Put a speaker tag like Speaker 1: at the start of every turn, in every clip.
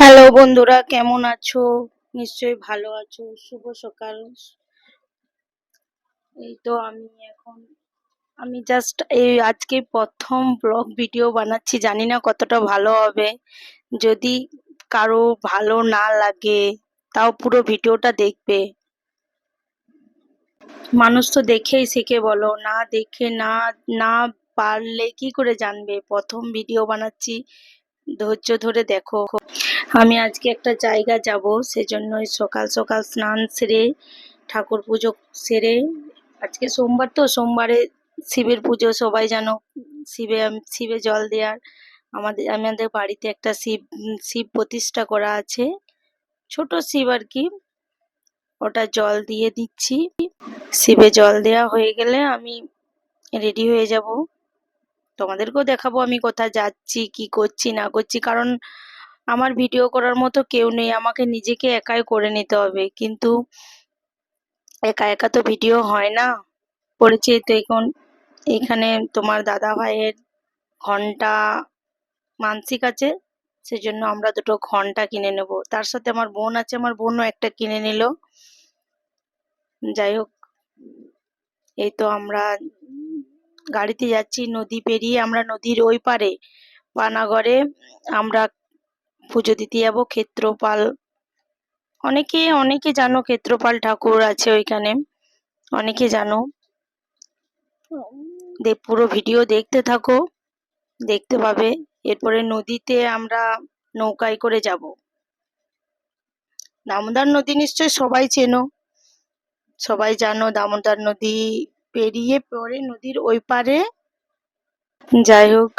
Speaker 1: Hello বন্ধুরা, কেমন আছো? নিশ্চয়ই ভালো আছো। শুভ সকাল। এই তো আমি এখন, আমি জাস্ট এই আজকে প্রথম ব্লগ ভিডিও বানাচ্ছি। জানি না কতটা ভালো হবে। যদি কারও ভালো না লাগে, তাও পুরো ভিডিওটা দেখবে। মানুষ তো দেখেই শিখে বলো। না দেখে, না না পারলে কি করে জানবে? প্রথম ভিডিও বানাচ্ছি। ধৈর্য ধরে দেখো। আমি আজকে একটা জায়গা যাব সেজন্যই সকাল সকাল স্নান সেরে, ঠাকুর পুজো সেরে, আজকে সোমবার তো, সোমবারে শিবের পুজো, সবাই জানো শিবে শিবে জল দেওয়ার আমাদের আমাদের বাড়িতে একটা শিব শিব প্রতিষ্ঠা করা আছে, ছোট শিব আর কি, ওটা জল দিয়ে দিচ্ছি, শিবে জল দেওয়া হয়ে গেলে আমি রেডি হয়ে যাব, তোমাদেরকেও দেখাবো আমি কোথায় যাচ্ছি, কি করছি, না করছি, কারণ আমার ভিডিও করার মতো কেউ নেই। আমাকে নিজেকে একাই করে নিতে হবে। কিন্তু একা একা তো ভিডিও হয় না। পড়েছি তো এখন এখানে তোমার দাদা ভাইয়ের ঘণ্টা মানসিক আছে, সেজন্য আমরা দুটো ঘণ্টা কিনে নেব। তার সাথে আমার বোন আছে, আমার বোনও একটা কিনে নিল। যাই হোক, এই তো আমরা গাড়িতে যাচ্ছি, নদী পেরিয়ে আমরা নদীর ওই পারে পানাগড়ে আমরা পুজো দিতে যাব ক্ষেত্রপাল। অনেকে অনেকে জানো ক্ষেত্রপাল ঠাকুর আছে ওইখানে। অনেকে জানো। পুরো ভিডিও দেখতে থাকো, দেখতে পাবে। এরপরে নদীতে আমরা নৌকায় করে যাব। দামোদর নদী নিশ্চয় সবাই চেনো। সবাই জানো দামোদর নদী পেরিয়ে পরে নদীর ওই পারে। যাই হোক,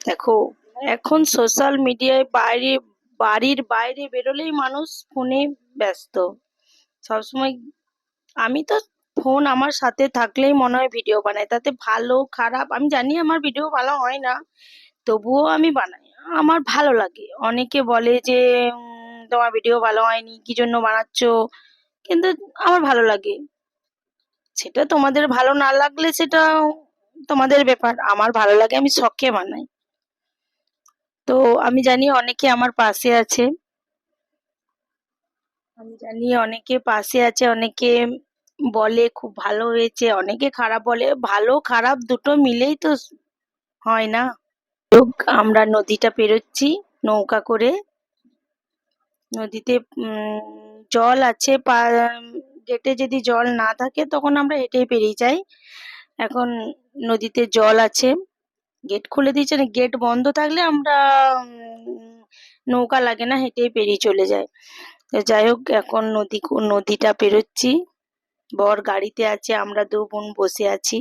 Speaker 1: দেখো। এখন সোশ্যাল মিডিয়ায় বাইরে, বাড়ির বাইরে বেরোলেই মানুষ ফোনে ব্যস্ত। সবসময় আমি তো ফোন আমার সাথে থাকলেই মনে হয় ভিডিও বানাই, তাতে ভালো, খারাপ, আমি জানি আমার ভিডিও ভালো হয় না, তবুও আমি বানাই। আমার ভালো লাগে। অনেকে বলে যে তোমার ভিডিও ভালো হয়নি, কি জন্য বানাচ্ছ? কিন্তু আমার ভালো লাগে। সেটা তোমাদের ভালো না লাগলে সেটা তোমাদের ব্যাপার। আমার ভালো লাগে, আমি শখে বানাই। তো আমি জানি অনেকে আমার পাশে আছে। আমি জানি অনেকে পাশে আছে, অনেকে বলে খুব ভালো হয়েছে, অনেকে খারাপ বলে। ভালো, খারাপ দুটো মিলেই তো হয় না। আমরা নদীটা পেরোচ্ছি নৌকা করে। নদীতে জল আছে গেটে যদি জল না থাকে তখন আমরা হেঁটেই পেরিয়ে যাই। এখন নদীতে জল আছে। গেট খুলে দিয়েছে না গেট বন্ধ থাকলে আমরা নৌকা লাগে না, হেঁটেই পেরিয়ে চলে যায় তো যাই হোক, এখন নদী, নদীটা পেরোচ্ছি। বর গাড়িতে আছে, আমরা দু বোন বসে আছি।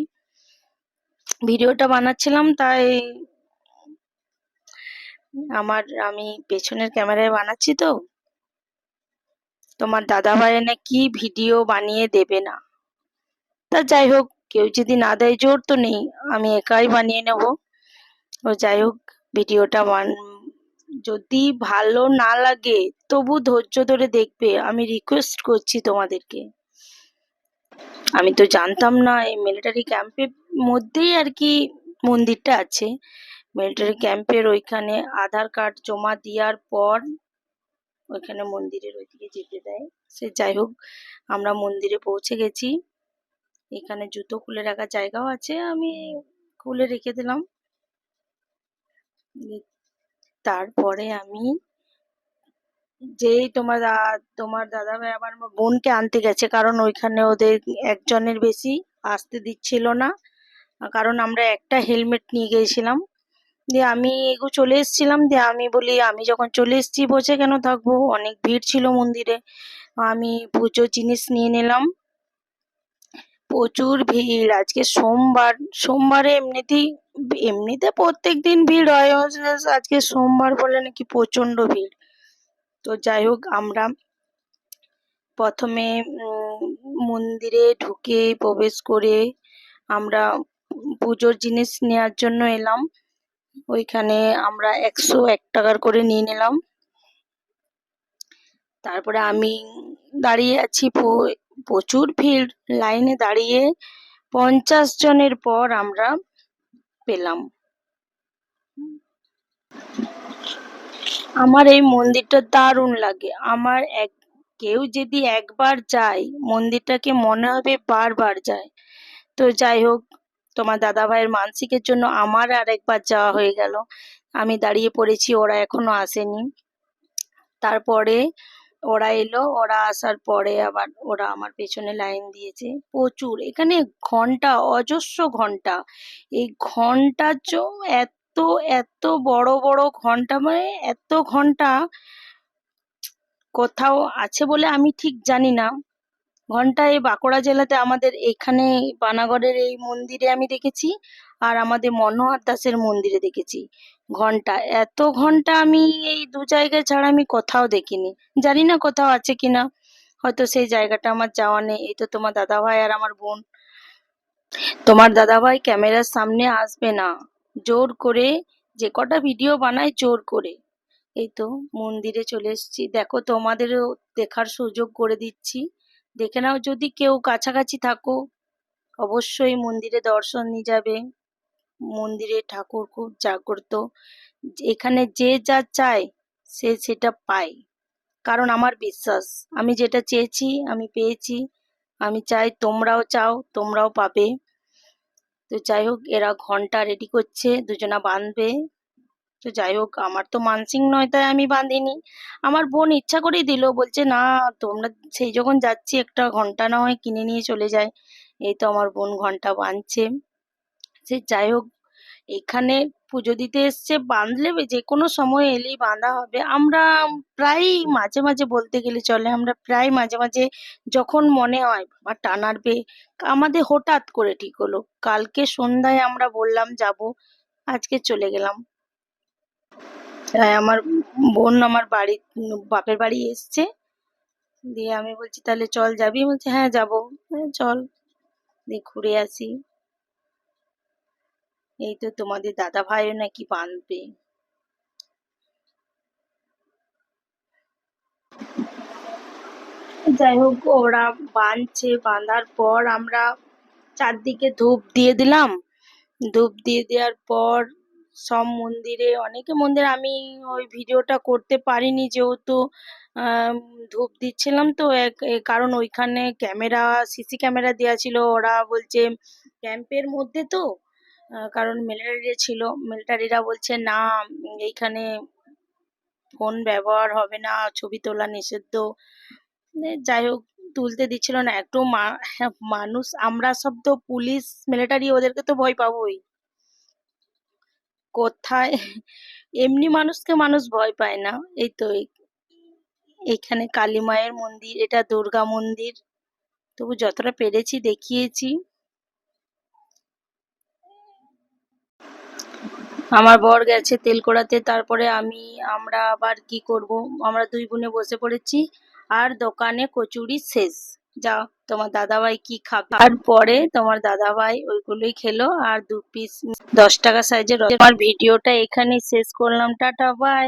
Speaker 1: ভিডিওটা বানাচ্ছিলাম, তাই আমার, আমি পেছনের ক্যামেরায় বানাচ্ছি তো। তোমার দাদা ভাই না কি ভিডিও বানিয়ে দেবে না। তা যাই হোক, কেউ যদি না দেয়, জোর তো নেই। আমি একাই বানিয়ে নেব। ও যাই হোক, ভিডিওটা বান যদি ভালো না লাগে, তবু ধৈর্য ধরে দেখবে। আমি রিকোয়েস্ট করছি তোমাদেরকে। আমি তো জানতাম না, এই মিলিটারি ক্যাম্পের মধ্যেই আর কি মন্দিরটা আছে। মিলিটারি ক্যাম্পের ওইখানে আধার কার্ড জমা দেওয়ার পর ওইখানে মন্দিরের ওইদিকে যেতে দেয়। সে যাই হোক, আমরা মন্দিরে পৌঁছে গেছি। এখানে জুতো খুলে রাখার জায়গাও আছে, আমি খুলে রেখে দিলাম। তারপরে আমি যেই তোমার তোমার দাদা ভাই আমার বোনকে আনতে গেছে। কারণ ওইখানে ওদের একজনের বেশি আসতে দিচ্ছিল না। কারণ আমরা একটা হেলমেট নিয়ে গিয়েছিলাম দিয়ে আমি এগো চলে এসেছিলাম। দিয়ে আমি বলি, আমি যখন চলে এসেছি, বসে কেন থাকব? অনেক ভিড় ছিল মন্দিরে। আমি পুজো জিনিস নিয়ে নিলাম। প্রচুর ভিড়। আজকে সোমবার, সোমবারে এমনিতেই এমনিতে প্রত্যেক দিন ভিড় হয় আজকে সোমবার বলে নাকি প্রচণ্ড ভিড়। তো যাই হোক, আমরা প্রথমে মন্দিরে ঢুকে প্রবেশ করে আমরা পুজোর জিনিস নেওয়ার জন্য এলাম। ওইখানে আমরা একশো এক টাকার করে নিয়ে নিলাম। তারপরে আমি দাঁড়িয়ে আছি প্রচুর ভিড়। লাইনে দাঁড়িয়ে পঞ্চাশ জনের পর আমরা পেলাম। আমার এই মন্দিরটা দারুণ লাগে। আমার এক, কেউ যদি একবার যায়, মন্দিরটাকে মনে হবে বারবার যায়। তো যাই হোক, তোমার দাদা ভাইয়ের মানসিকের জন্য আমার আর একবার যাওয়া হয়ে গেল। আমি দাঁড়িয়ে পড়েছি, ওরা এখনও আসেনি। তারপরে ওরা এলো, ওরা আসার পরে আবার ওরা আমার পেছনে লাইন দিয়েছে। প্রচুর, এখানে ঘণ্টা, অজস্র ঘণ্টা। এই ঘণ্টার জন্য এত এত বড় বড় ঘণ্টা মানে এত ঘণ্টা কোথাও আছে বলে আমি ঠিক জানি না। ঘণ্টা এই বাঁকুড়া জেলাতে আমাদের এখানে পানাগড়ের এই মন্দিরে আমি দেখেছি, আর আমাদের মনোহর দাসের মন্দিরে দেখেছি। ঘণ্টা। এত ঘণ্টা আমি এই দু জায়গায় ছাড়া আমি কোথাও দেখিনি। জানি না কোথাও আছে কিনা। হয়তো সেই জায়গাটা আমার যাওয়া নেই। এই তো তোমার দাদা ভাই আর আমার বোন। তোমার দাদা ভাই ক্যামেরার সামনে আসবে না। জোর করে যে কটা ভিডিও বানায় জোর করে। এই তো মন্দিরে চলে এসেছি। দেখো তোমাদেরও দেখার সুযোগ করে দিচ্ছি। দেখে নাও যদি কেউ কাছাকাছি থাকো, অবশ্যই মন্দিরে দর্শন নিয়ে যাবে। মন্দিরে ঠাকুর খুব জাগ্রত। এখানে যে যা চায় সে সেটা পায়। কারণ আমার বিশ্বাস, আমি যেটা চেয়েছি, আমি পেয়েছি। আমি চাই তোমরাও চাও, তোমরাও পাবে। তো যাই হোক, এরা ঘণ্টা রেডি করছে, দুজনা বাঁধবে। তো যাই হোক, আমার তো মানসিং নয়, তাই আমি বাঁধিনি। আমার বোন ইচ্ছা করেই দিল, বলছে, না, তোমরা সেই যখন যাচ্ছি, একটা ঘণ্টা না হয় কিনে নিয়ে চলে যায় এই তো আমার বোন ঘণ্টা বাঁধছে। সে যাই হোক এখানে পুজো দিতে এসছে। বাঁধলে যে কোনো সময় এলেই বাঁধা হবে। আমরা প্রায়ই মাঝে মাঝে বলতে গেলে চলে আমরা প্রায় মাঝে মাঝে যখন মনে হয় বাবা টানারবে আমাদের হঠাৎ করে ঠিক হলো। কালকে সন্ধ্যায় আমরা বললাম যাব। আজকে চলে গেলাম। আমার বোন আমার বাড়ি বাপের বাড়ি এসছে। দিয়ে আমি বলছি তাহলে চল যাবি? বলছে হ্যাঁ যাব। হ্যাঁ, চল। দিয়ে ঘুরে আসি। এই তো তোমাদের দাদা ভাইও নাকি বাঁধবে যাই হোক, ওরা বাঁধছে বাঁধার পর আমরা চারদিকে ধূপ দিয়ে দিলাম। ধূপ দিয়ে দেওয়ার পর সব মন্দিরে, অনেকে মন্দিরে, আমি ওই ভিডিওটা করতে পারিনি যেহেতু ধূপ দিচ্ছিলাম তো, এক কারণ ওইখানে ক্যামেরা, সিসি ক্যামেরা দেওয়া ছিল। ওরা বলছে, ক্যাম্পের মধ্যে তো কারণ মিলিটারিরা ছিল। মিলিটারিরা বলছে, না, এইখানে ফোন ব্যবহার হবে না, ছবি তোলা নিষিদ্ধ। যাই হোক, তুলতে দিচ্ছিল না। একটু মানুষ, আমরা সব তো পুলিশ মিলিটারি ওদেরকে তো ভয় পাবোই। কোথায়? এমনি মানুষকে মানুষ ভয় পায় না। এই তো এই- এইখানে কালী মায়ের মন্দির, এটা দুর্গা মন্দির। তবু যতটা পেরেছি দেখিয়েছি। আমার বর গেছে তেল কড়াতে তারপরে আমি, আমরা আবার কি করব? আমরা দুই বোনে বসে পড়েছি, আর দোকানে কচুরি শেষ। যাও, তোমার দাদাভাই কি খাবে? আর পরে তোমার দাদাভাই ওইগুলোই খেলো, আর দু পিস দশ টাকা সাইজের আমার ভিডিওটা এখানেই শেষ করলাম। Tata bye